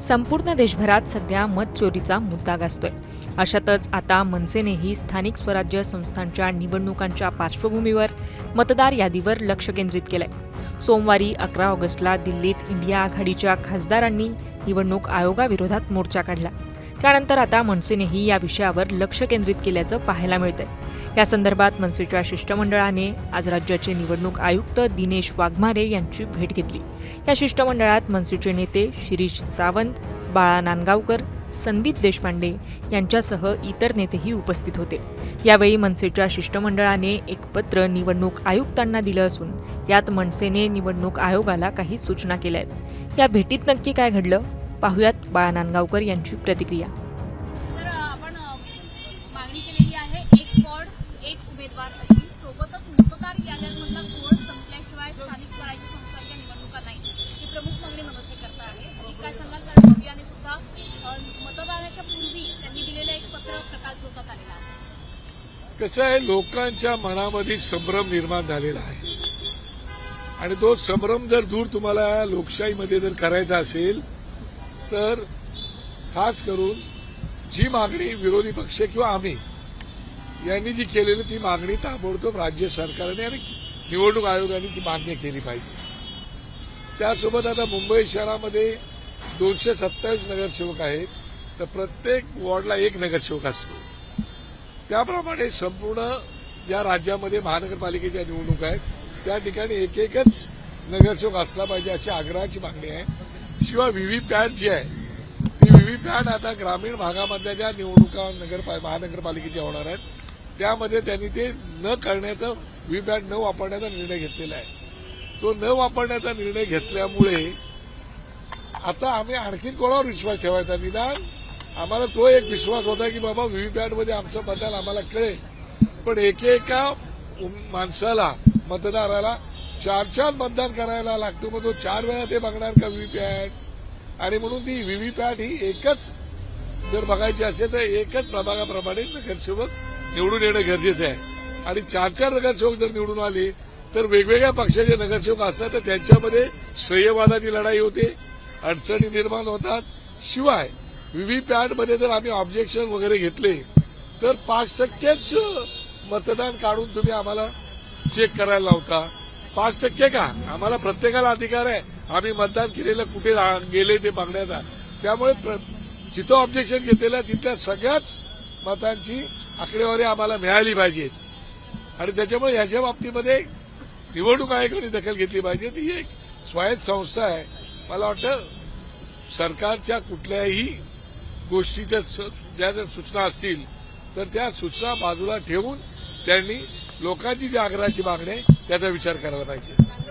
संपूर्ण देशभरात सध्या मत चोरीचा मुद्दा गाजतोय. अशातच आता मनसेनेही स्थानिक स्वराज्य संस्थांच्या निवडणुकांच्या पार्श्वभूमीवर मतदार यादीवर लक्ष केंद्रित केलंय. सोमवारी अकरा ऑगस्टला दिल्लीत इंडिया आघाडीच्या खासदारांनी निवडणूक आयोगाविरोधात मोर्चा काढला. त्यानंतर आता मनसेनेही या विषयावर लक्ष केंद्रित केल्याचं पाहायला मिळतंय. या संदर्भात मनसेच्या शिष्टमंडळाने आज राज्याचे निवडणूक आयुक्त दिनेश वाघमारे यांची भेट घेतली. या शिष्टमंडळात मनसेचे नेते शिरीष सावंत बाळा नांदगावकर संदीप देशपांडे यांच्यासह इतर नेतेही उपस्थित होते. यावेळी मनसेच्या शिष्टमंडळाने एक पत्र निवडणूक आयुक्तांना दिलं असून यात मनसेने निवडणूक आयोगाला काही सूचना केल्या आहेत. या भेटीत नक्की काय घडलं? पाहुयात बाळा नांदगावकर यांची प्रतिक्रिया. सर आपण मागणी केलेली आहे एक वॉर्ड एक उमेदवार अशी. सोबतच मतदार याद्यांमधला घोळ संपल्याशिवाय स्थानिक स्वराज्य संस्थांच्या निवडणुका नाही. ही प्रमुख मागणी मनसे करता आहे. आणि काय सांगाल? कारण सुद्धा मतदानाच्या पूर्वी त्यांनी दिलेलं एक पत्र प्रकाश झोतात आलेलं आहे. कसं आहे लोकांच्या मनामध्ये संभ्रम निर्माण झालेला आहे. आणि तो संभ्रम जर दूर तुम्हाला लोकशाहीमध्ये जर करायचा असेल तर खास करून जी मागणी विरोधी पक्ष किंवा आम्ही यांनी जी केलेली ती मागणी ताबडतोब राज्य सरकारने आणि निवडणूक आयोगाने ती मान्य केली पाहिजे. त्यासोबत आता मुंबई शहरामध्ये दोनशे सत्तावीस नगरसेवक आहेत. तर प्रत्येक वॉर्डला एक नगरसेवक असतो. त्याप्रमाणे संपूर्ण ज्या राज्यामध्ये महानगरपालिकेच्या निवडणूक आहेत त्या ठिकाणी एक एकच नगरसेवक असला पाहिजे अशी आग्रहाची मागणी आहे. शिवाय व्हीव्हीपॅट जी आहे ती व्हीव्हीपॅट आता ग्रामीण भागामधल्या ज्या निवडणुका नगर महानगरपालिकेच्या होणार आहेत त्यामध्ये त्यांनी ते न करण्याचा व्हीव्हीपॅट न वापरण्याचा निर्णय घेतलेला आहे. तो न वापरण्याचा निर्णय घेतल्यामुळे आता आम्ही आणखी कोणावर विश्वास ठेवायचा? निदान आम्हाला तो एक विश्वास होता की बाबा व्हीव्हीपॅटमध्ये आमचं मतदान आम्हाला कळेल. पण एकेका माणसाला मतदाराला चार चार मतदान करायला लागतो मग तो चार वेळा ते बघणार का व्हीव्हीपॅट? आणि म्हणून ती व्हीव्हीपॅट ही एकच जर बघायची असेल तर एकच प्रभागाप्रमाणे नगरसेवक निवडून येणं गरजेचं आहे. आणि चार चार नगरसेवक जर निवडून आले तर वेगवेगळ्या पक्षाचे नगरसेवक असतात तर त्यांच्यामध्ये श्रेयवादाची लढाई होते अडचणी निर्माण होतात. शिवाय व्हीव्हीपॅटमध्ये जर आम्ही ऑब्जेक्शन वगैरे घेतले तर पाच टक्केच मतदान काढून तुम्ही आम्हाला चेक करायला लावता. पाच टक्के का? आम्हाला प्रत्येकाला अधिकार आहे. आम्ही मतदान केलेलं कुठे गेले ते बघण्याचा. त्यामुळे प्र- जिथं ऑब्जेक्शन घेतलेलं तिथल्या सगळ्याच मतांची आकडेवारी आम्हाला मिळाली पाहिजे. आणि त्याच्यामुळे याच्या बाबतीमध्ये निवडणूक आयोगाने दखल घेतली पाहिजे. ती एक स्वायत्त संस्था आहे. मला वाटतं सरकारच्या कुठल्याही गोष्टीच्या स- ज्या जर सूचना असतील तर त्या सूचना बाजूला ठेवून त्यांनी लोकांची जी आग्रहाची मागणी आहे त्याचा विचार करायला पाहिजे.